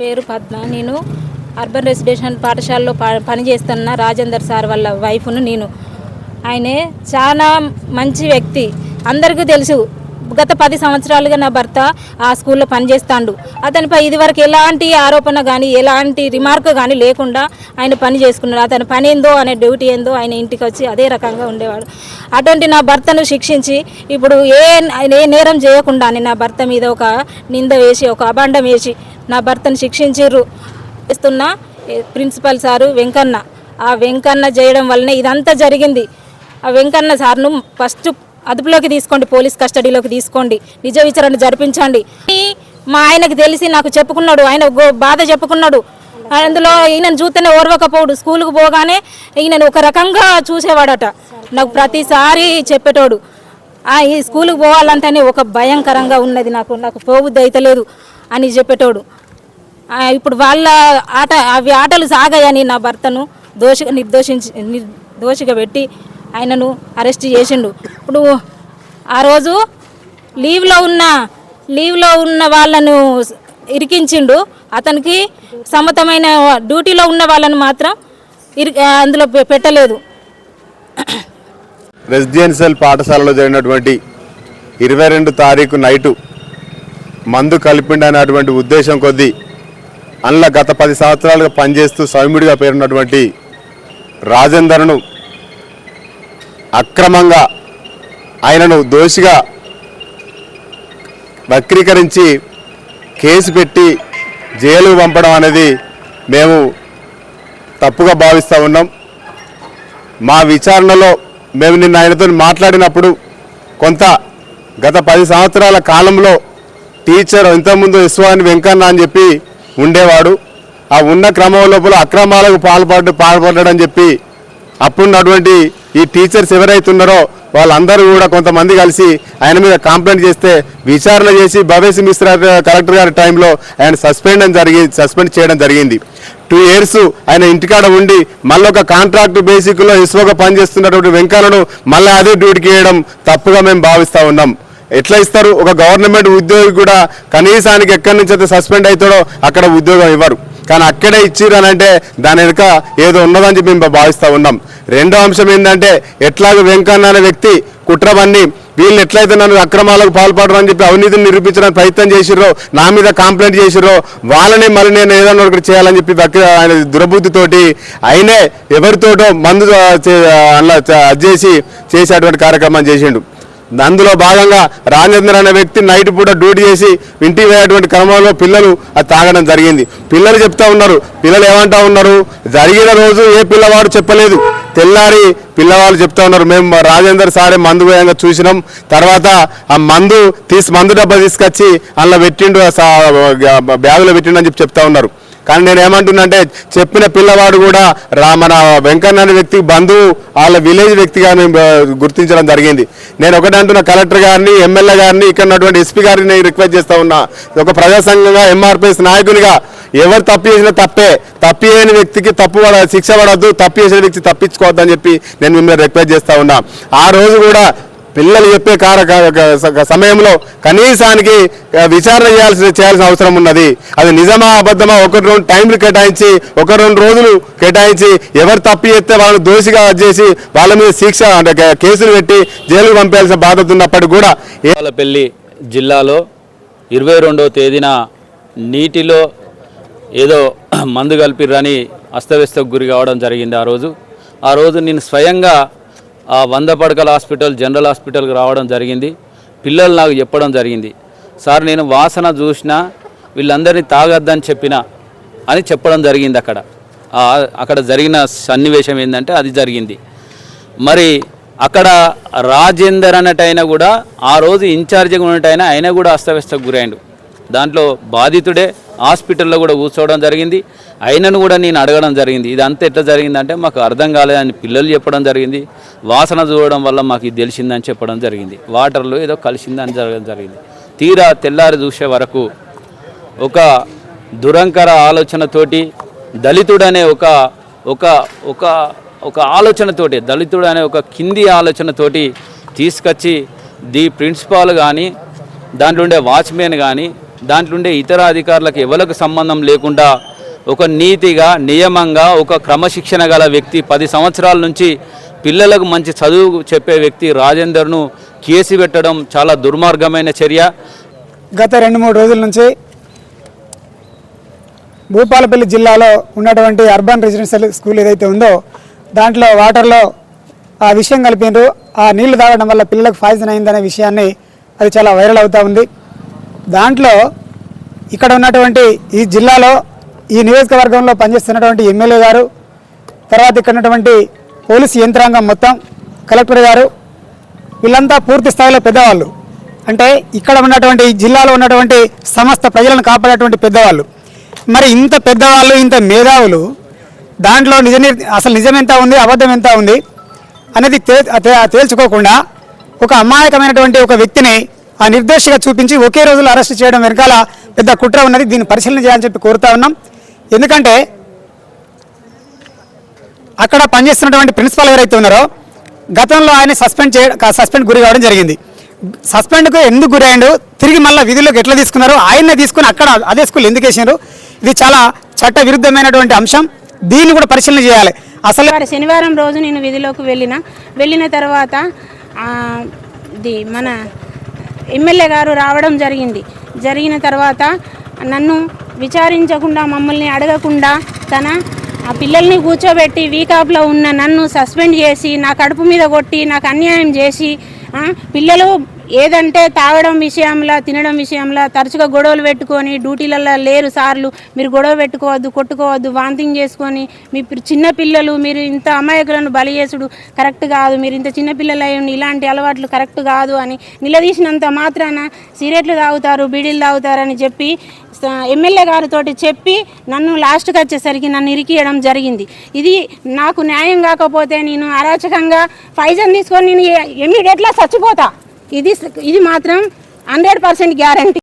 పేరు పద్మ. నేను urban residential పాఠశాలలో ప- పనిచేస్తున్న రాజేందర్ సార్ వాళ్ళ వైఫ్ను నేను. ఆయనే చాలా మంచి వ్యక్తి. అందరికీ తెలుసు. గత పది సంవత్సరాలుగా నా భర్త ఆ స్కూల్లో పనిచేస్తాడు. అతనిపై ఇదివరకు ఎలాంటి ఆరోపణ కానీ ఎలాంటి రిమార్క్ కానీ లేకుండా ఆయన పని చేసుకున్నాడు. అతని పని ఏందో అనే డ్యూటీ ఏందో ఆయన ఇంటికి వచ్చి అదే రకంగా ఉండేవాడు. అటువంటి నా భర్తను శిక్షించి ఇప్పుడు ఏ ఏ నేరం చేయకుండా నా భర్త మీద ఒక నింద వేసి ఒక అభాండం వేసి నా భర్తను శిక్షించిర్రు. ఇస్తున్న ప్రిన్సిపల్ సారు వెంకన్న. ఆ వెంకన్న చేయడం వల్లనే ఇదంతా జరిగింది. ఆ వెంకన్న సార్ను ఫస్ట్ అదుపులోకి తీసుకోండి పోలీస్ కస్టడీలోకి తీసుకోండి. నిజ విచారణ జరిపించండి. మా ఆయనకు తెలిసి నాకు చెప్పుకున్నాడు. ఆయన బాధ చెప్పుకున్నాడు. అందులో ఈయనను చూస్తేనే ఓర్వకపోడు స్కూల్కి పోగానే ఈయనను ఒక రకంగా చూసేవాడట. నాకు ప్రతిసారి చెప్పేటోడు. ఈ స్కూల్కి పోవాలంటేనే ఒక భయంకరంగా ఉన్నది నాకు. నాకు పోబుద్ది అయితలేదు. అని చెప్పేటోడు. ఇప్పుడు వాళ్ళ ఆట అవి ఆటలు సాగాయని నా భర్తను దోషిగా నిర్దోషించి నిర్దోషిగా పెట్టి ఆయనను అరెస్ట్ చేసిండు. ఇప్పుడు ఆ రోజు లీవ్లో ఉన్న లీవ్లో ఉన్న వాళ్ళను ఇరికించిండు. అతనికి సమ్మతమైన డ్యూటీలో ఉన్న వాళ్ళని మాత్రం ఇరి అందులో పెట్టలేదు. రెసిడెన్షియల్ పాఠశాలలో జరిగినటువంటి ఇరవై రెండు తారీఖు నైటు మందు కలిపిండనేటువంటి ఉద్దేశం కొద్దీ అందులో గత పది సంవత్సరాలుగా పనిచేస్తూ సౌమ్యుడిగా పేరున్నటువంటి రాజేందర్ను అక్రమంగా ఆయనను దోషిగా వక్రీకరించి కేసు పెట్టి జైలు పంపడం అనేది మేము తప్పుగా భావిస్తూ ఉన్నాం. మా విచారణలో మేము నిన్న ఆయనతో మాట్లాడినప్పుడు కొంత గత పది సంవత్సరాల కాలంలో టీచర్ ఇంతకుముందు ఇస్వాని వెంకన్న అని చెప్పి ఉండేవాడు. ఆ ఉన్న క్రమం లోపల అక్రమాలకు పాల్పడ్డ పాల్పడ్డాడని చెప్పి అప్పుడున్నటువంటి ఈ టీచర్స్ ఎవరైతే ఉన్నారో వాళ్ళందరూ కూడా కొంతమంది కలిసి ఆయన మీద కంప్లైంట్ చేస్తే విచారణ చేసి భవేష్ మిశ్రా కలెక్టర్ గారి టైంలో ఆయన సస్పెండ్ అని జరిగి సస్పెండ్ చేయడం జరిగింది. టూ ఇయర్స్ ఆయన ఇంటికాడ ఉండి మళ్ళీ ఒక కాంట్రాక్ట్ బేసిక్లో ఇసువగా పనిచేస్తున్నటువంటి వెంకన్నను మళ్ళీ అదే డ్యూటీకి వేయడం తప్పుగా మేము భావిస్తూ ఉన్నాం. ఎట్లా ఇస్తారు? ఒక గవర్నమెంట్ ఉద్యోగి కూడా కనీసానికి ఎక్కడి నుంచి అయితే సస్పెండ్ అవుతాడో అక్కడ ఉద్యోగం ఇవ్వరు. కానీ అక్కడే ఇచ్చిర్రు అని అంటే దాని వెనుక ఏదో ఉన్నదని చెప్పి మేము భావిస్తూ ఉన్నాం. రెండో అంశం ఏంటంటే ఎట్లాగో వెంకన్న అనే వ్యక్తి కుట్రవన్నీ వీళ్ళు ఎట్లయితే నన్ను అక్రమాలకు పాల్పడరని చెప్పి అవినీతిని నిరూపించడానికి ప్రయత్నం చేసిర్రో నా మీద కంప్లైంట్ చేసిర్రో వాళ్ళని మళ్ళీ నేను ఏదైనా ఒకటి చేయాలని చెప్పి ఆయన దురబుద్ధితోటి ఆయనే ఎవరితోటో మందు చే- అలా అది చేసి చేసేటువంటి కార్యక్రమం చేసిండు. అందులో భాగంగా రాజేంద్ర అనే వ్యక్తి నైట్ పూట డ్యూటీ చేసి ఇంటికి పోయేటువంటి క్రమంలో పిల్లలు అది తాగడం జరిగింది. పిల్లలు చెప్తా ఉన్నారు పిల్లలు ఏమంటా ఉన్నారు? జరిగిన రోజు ఏ పిల్లవాడు చెప్పలేదు. తెల్లారి పిల్లవాళ్ళు చెప్తా ఉన్నారు మేము రాజేందర్ సారే మందు పోయంగా చూసినాం. తర్వాత ఆ మందు తీసి మందు డబ్బా తీసుకొచ్చి అందులో పెట్టిండు బ్యాగులో పెట్టిండు అని చెప్పి చెప్తా ఉన్నారు. కానీ నేను ఏమంటున్నా అంటే చెప్పిన పిల్లవాడు కూడా రా మన వెంకన్న అనే వ్యక్తి బంధువు వాళ్ళ విలేజ్ వ్యక్తిగా మేము గుర్తించడం జరిగింది. నేను ఒకటే అంటున్న కలెక్టర్ గారిని ఎమ్మెల్యే గారిని ఇక్కడ ఉన్నటువంటి ఎస్పీ గారిని నేను రిక్వెస్ట్ చేస్తా ఉన్నా. ఒక ప్రజాసంఘంగా ఎంఆర్పిఎస్ నాయకునిగా ఎవరు తప్పు చేసినా తప్పే. తప్పు చేయని వ్యక్తికి తప్పు పడ శిక్ష పడద్దు తప్పు చేసిన వ్యక్తి తప్పించుకోవద్దని చెప్పి నేను మిమ్మల్ని రిక్వెస్ట్ చేస్తా ఉన్నా. ఆ రోజు కూడా పిల్లలు చెప్పే కార సమయంలో కనీసానికి విచారణ చేయాల్సిన చేయాల్సిన అవసరం ఉన్నది. అది నిజమా అబద్ధమా ఒకటి రెండు టైంలు కేటాయించి ఒక రెండు రోజులు కేటాయించి ఎవరు తప్పు చేస్తే వాళ్ళని దోషిగా చేసి వాళ్ళ మీద శిక్ష అంటే కేసులు పెట్టి జైలు పంపాల్సిన బాధ్యత ఉన్నప్పటికీ కూడా ఏలపల్లి జిల్లాలో ఇరవై రెండవ తేదీన నీటిలో ఏదో మందు కలిపిర్రని అస్తవ్యస్తకు గురి కావడం జరిగింది ఆ రోజు. ఆ రోజు నేను స్వయంగా వంద పడకల హాస్పిటల్ జనరల్ హాస్పిటల్కి రావడం జరిగింది. పిల్లలు నాకు చెప్పడం జరిగింది. సార్ నేను వాసన చూసినా వీళ్ళందరినీ తాగొద్దని చెప్పిన అని చెప్పడం జరిగింది అక్కడ. అక్కడ జరిగిన సన్నివేశం ఏంటంటే అది జరిగింది. మరి అక్కడ రాజేందర్ అన్నటైనా కూడా ఆ రోజు ఇన్ఛార్జిగా అయినా ఆయన కూడా అస్తవ్యస్తకు గురైండు. దాంట్లో బాధితుడే హాస్పిటల్లో కూడా కూర్చోవడం జరిగింది. అయినను కూడా నేను అడగడం జరిగింది. ఇదంతా ఎట్లా జరిగిందంటే మాకు అర్థం కాలేదని పిల్లలు చెప్పడం జరిగింది. వాసన చూడడం వల్ల మాకు ఇది తెలిసిందని చెప్పడం జరిగింది. వాటర్లో ఏదో కలిసిందని జరగడం జరిగింది. తీరా తెల్లారి చూసే వరకు ఒక దురంకర ఆలోచనతోటి దళితుడనే ఒక ఒక ఒక ఒక ఆలోచనతోటి దళితుడు అనే ఒక కింది ఆలోచనతోటి తీసుకొచ్చి ది ప్రిన్సిపాల్ కానీ దాంట్లో ఉండే వాచ్మెన్ కానీ దాంట్లో ఉండే ఇతర అధికారులకు ఎవరికి సంబంధం లేకుండా ఒక నీతిగా నియమంగా ఒక క్రమశిక్షణ గల వ్యక్తి పది సంవత్సరాల నుంచి పిల్లలకు మంచి చదువు చెప్పే వ్యక్తి రాజేందర్ను కేసు పెట్టడం చాలా దుర్మార్గమైన చర్య. గత రెండు మూడు రోజుల నుంచి భూపాలపల్లి జిల్లాలో ఉన్నటువంటి అర్బన్ రెసిడెన్షియల్ స్కూల్ ఏదైతే ఉందో దాంట్లో వాటర్లో ఆ విషయం కలిపినారు. ఆ నీళ్ళు తాగడం వల్ల పిల్లలకు పాయిజన్ అయిందనే విషయాన్ని అది చాలా వైరల్ అవుతూ ఉంది. దాంట్లో ఇక్కడ ఉన్నటువంటి ఈ జిల్లాలో ఈ నియోజకవర్గంలో పనిచేస్తున్నటువంటి ఎమ్మెల్యే గారు తర్వాత ఇక్కడ ఉన్నటువంటి పోలీసు యంత్రాంగం మొత్తం కలెక్టర్ గారు వీళ్ళంతా పూర్తి స్థాయిలో పెద్దవాళ్ళు. అంటే ఇక్కడ ఉన్నటువంటి జిల్లాలో ఉన్నటువంటి సమస్త ప్రజలను కాపాడేటువంటి పెద్దవాళ్ళు. మరి ఇంత పెద్దవాళ్ళు ఇంత మేధావులు దాంట్లో నిజ అసలు నిజం ఎంత ఉంది అబద్ధం ఎంత ఉంది అనేది తేల్చుకోకుండా ఒక అమాయకమైనటువంటి ఒక వ్యక్తిని ఆ నిర్దోషిగా చూపించి ఒకే రోజులో అరెస్ట్ చేయడం వెనకాల పెద్ద కుట్ర ఉన్నది. దీన్ని పరిశీలన చేయాలని చెప్పి కోరుతా ఉన్నాం. ఎందుకంటే అక్కడ పనిచేస్తున్నటువంటి ప్రిన్సిపాల్ ఎవరైతే ఉన్నారో గతంలో ఆయన సస్పెండ్ చేయ సస్పెండ్ గురి కావడం జరిగింది. సస్పెండ్కు ఎందుకు గురయ్యాడు తిరిగి మళ్ళీ విధుల్లోకి ఎట్లా తీసుకున్నారు? ఆయన్నే తీసుకుని అక్కడ అదే స్కూల్ ఎందుకు వేసినారు ఇది చాలా చట్ట విరుద్ధమైనటువంటి అంశం. దీన్ని కూడా పరిశీలన చేయాలి. అసలు శనివారం శనివారం రోజు నేను విధిలోకి వెళ్ళిన వెళ్ళిన తర్వాత ఇది మన ఎమ్మెల్యే గారు రావడం జరిగింది. జరిగిన తర్వాత నన్ను విచారించకుండా మమ్మల్ని అడగకుండా తన ఆ పిల్లల్ని కూర్చోబెట్టి వీకాప్లో ఉన్న నన్ను సస్పెండ్ చేసి నా కడుపు మీద కొట్టి నాకు అన్యాయం చేసి పిల్లలు ఏదంటే తాగడం విషయంలో తినడం విషయంలో తరచుగా గొడవలు పెట్టుకొని డ్యూటీలలో లేరు సార్లు. మీరు గొడవ పెట్టుకోవద్దు కొట్టుకోవద్దు వాంతింగ్ చేసుకొని మీ చిన్న పిల్లలు మీరు ఇంత అమాయకులను బలి చేసుడు కరెక్ట్ కాదు. మీరు ఇంత చిన్న పిల్లలు అయ్యండి ఇలాంటి అలవాట్లు కరెక్ట్ కాదు అని నిలదీసినంత మాత్రాన సిగరెట్లు తాగుతారు బీడీలు తాగుతారని చెప్పి ఎమ్మెల్యే గారితోటి చెప్పి నన్ను లాస్ట్కి వచ్చేసరికి నన్ను ఇరికియడం జరిగింది. ఇది నాకు న్యాయం కాకపోతే నేను అరాచకంగా ఫైజన్ తీసుకొని నేను ఇమీడియట్గా చచ్చిపోతా. ఇది ఇది మాత్రం హండ్రెడ్ పర్సెంట్ గ్యారంటీ.